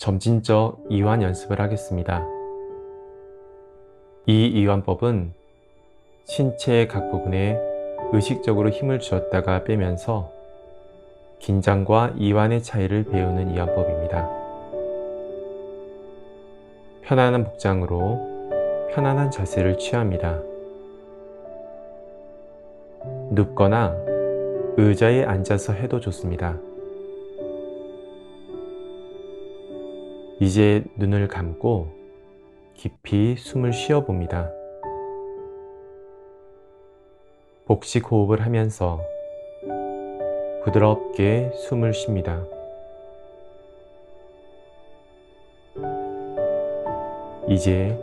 점진적 이완 연습을 하겠습니다. 이 이완법은 신체의 각 부분에 의식적으로 힘을 주었다가 빼면서 긴장과 이완의 차이를 배우는 이완법입니다. 편안한 복장으로 편안한 자세를 취합니다. 눕거나 의자에 앉아서 해도 좋습니다. 이제 눈을 감고 깊이 숨을 쉬어 봅니다. 복식 호흡을 하면서 부드럽게 숨을 쉽니다. 이제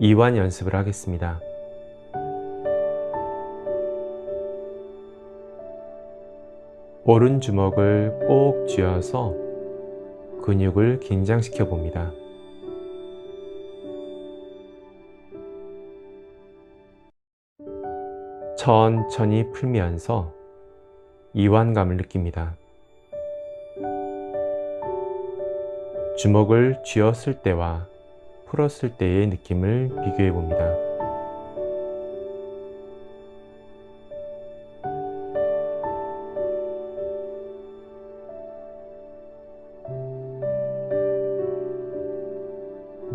이완 연습을 하겠습니다. 오른 주먹을 꼭 쥐어서 근육을 긴장시켜 봅니다. 천천히 풀면서 이완감을 느낍니다. 주먹을 쥐었을 때와 풀었을 때의 느낌을 비교해 봅니다.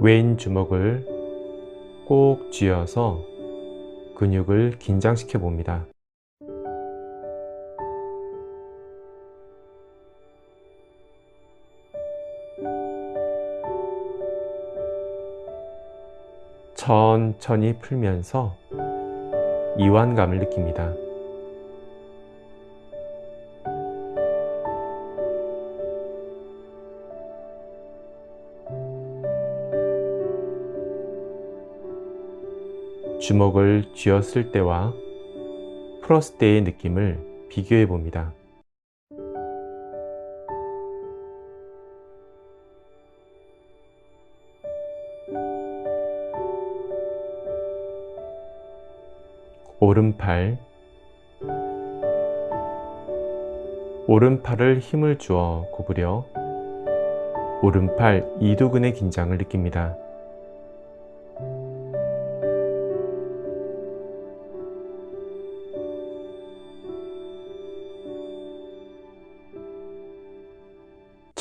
왼 주먹을 꼭 쥐어서 근육을 긴장시켜 봅니다. 천천히 풀면서 이완감을 느낍니다. 주먹을 쥐었을 때와 풀었을 때의 느낌을 비교해 봅니다. 오른팔 오른팔을 힘을 주어 구부려 오른팔 이두근의 긴장을 느낍니다.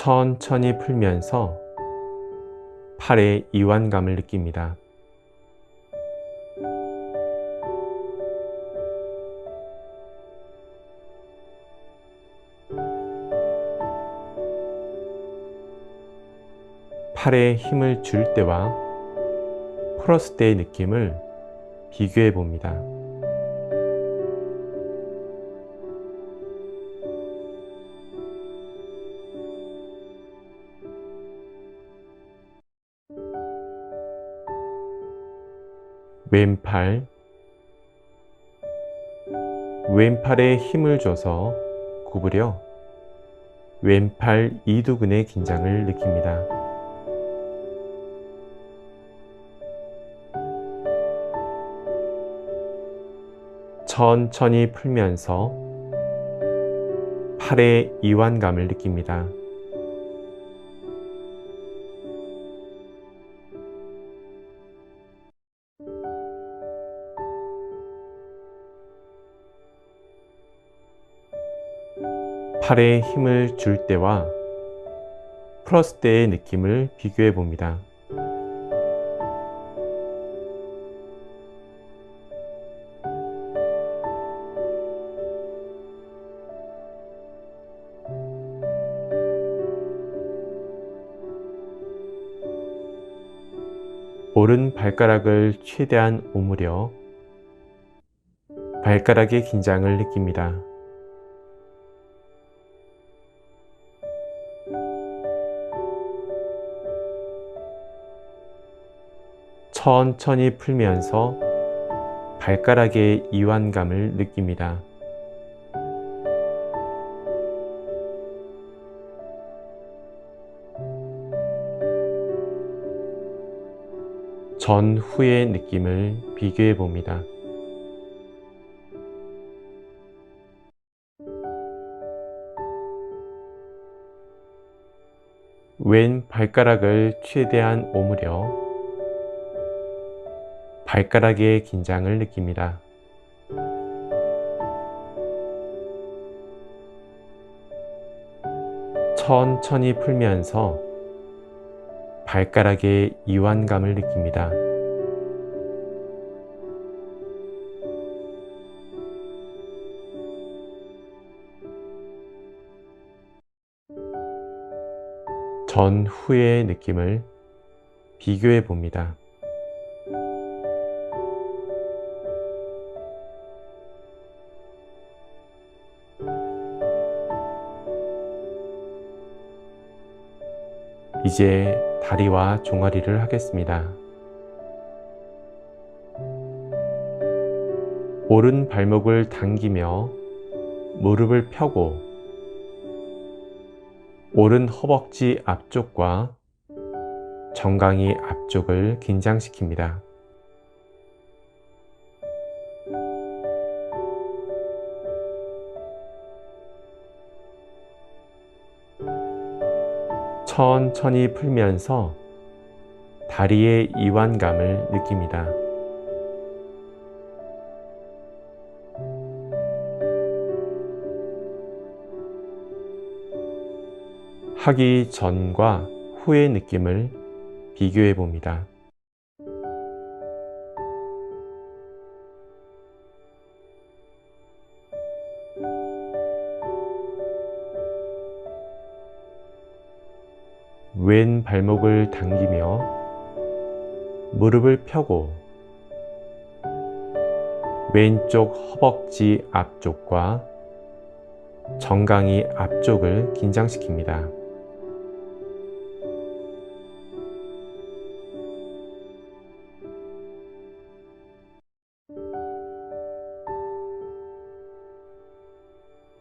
천천히 풀면서 팔의 이완감을 느낍니다. 팔에 힘을 줄 때와 풀었을 때의 느낌을 비교해 봅니다. 왼팔 왼팔에 힘을 줘서 구부려 왼팔 이두근의 긴장을 느낍니다. 천천히 풀면서 팔의 이완감을 느낍니다. 팔에 힘을 줄 때와 풀었을 때의 느낌을 비교해 봅니다. 오른 발가락을 최대한 오므려 발가락의 긴장을 느낍니다. 천천히 풀면서 발가락의 이완감을 느낍니다. 전후의 느낌을 비교해 봅니다. 왼 발가락을 최대한 오므려 발가락의 긴장을 느낍니다. 천천히 풀면서 발가락의 이완감을 느낍니다. 전후의 느낌을 비교해 봅니다. 이제 다리와 종아리를 하겠습니다. 오른 발목을 당기며 무릎을 펴고 오른 허벅지 앞쪽과 정강이 앞쪽을 긴장시킵니다. 천천히 풀면서 다리의 이완감을 느낍니다. 하기 전과 후의 느낌을 비교해 봅니다. 왼 발목을 당기며 무릎을 펴고 왼쪽 허벅지 앞쪽과 정강이 앞쪽을 긴장시킵니다.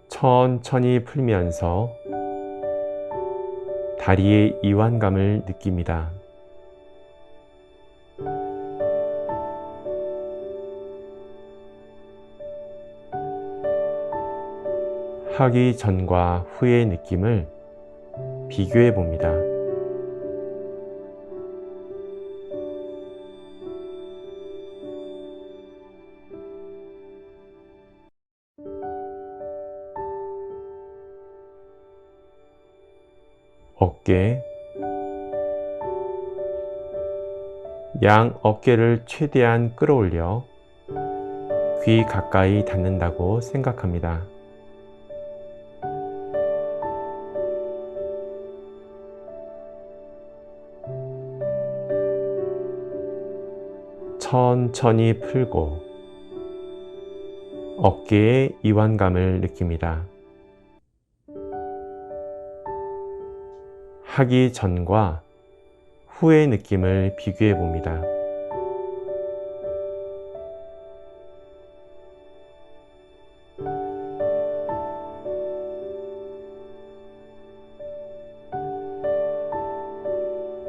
천천히 풀면서 다리의 이완감을 느낍니다. 하기 전과 후의 느낌을 비교해 봅니다. 어깨, 양 어깨를 최대한 끌어올려 귀 가까이 닿는다고 생각합니다. 천천히 풀고 어깨의 이완감을 느낍니다. 하기 전과 후의 느낌을 비교해 봅니다.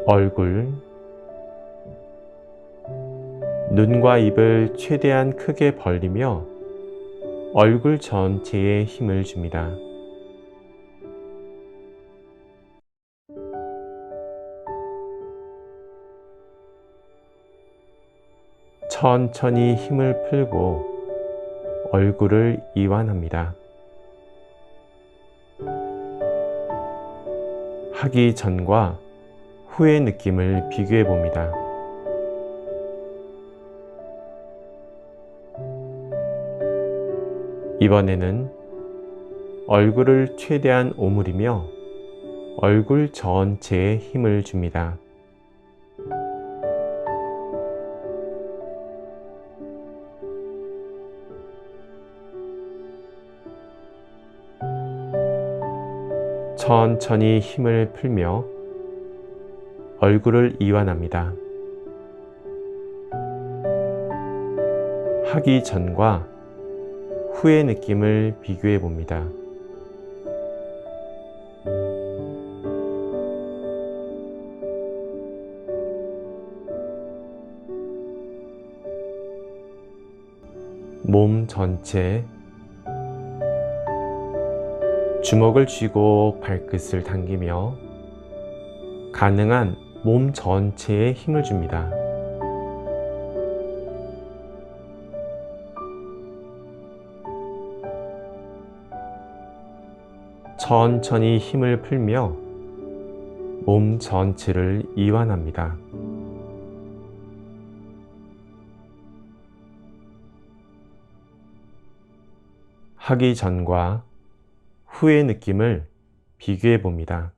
얼굴, 눈과 입을 최대한 크게 벌리며 얼굴 전체에 힘을 줍니다. 천천히 힘을 풀고 얼굴을 이완합니다. 하기 전과 후의 느낌을 비교해 봅니다. 이번에는 얼굴을 최대한 오므리며 얼굴 전체에 힘을 줍니다. 천천히 힘을 풀며 얼굴을 이완합니다. 하기 전과 후의 느낌을 비교해 봅니다. 몸 전체 주먹을 쥐고 발끝을 당기며 가능한 몸 전체에 힘을 줍니다. 천천히 힘을 풀며 몸 전체를 이완합니다. 하기 전과 후의 느낌을 비교해 봅니다.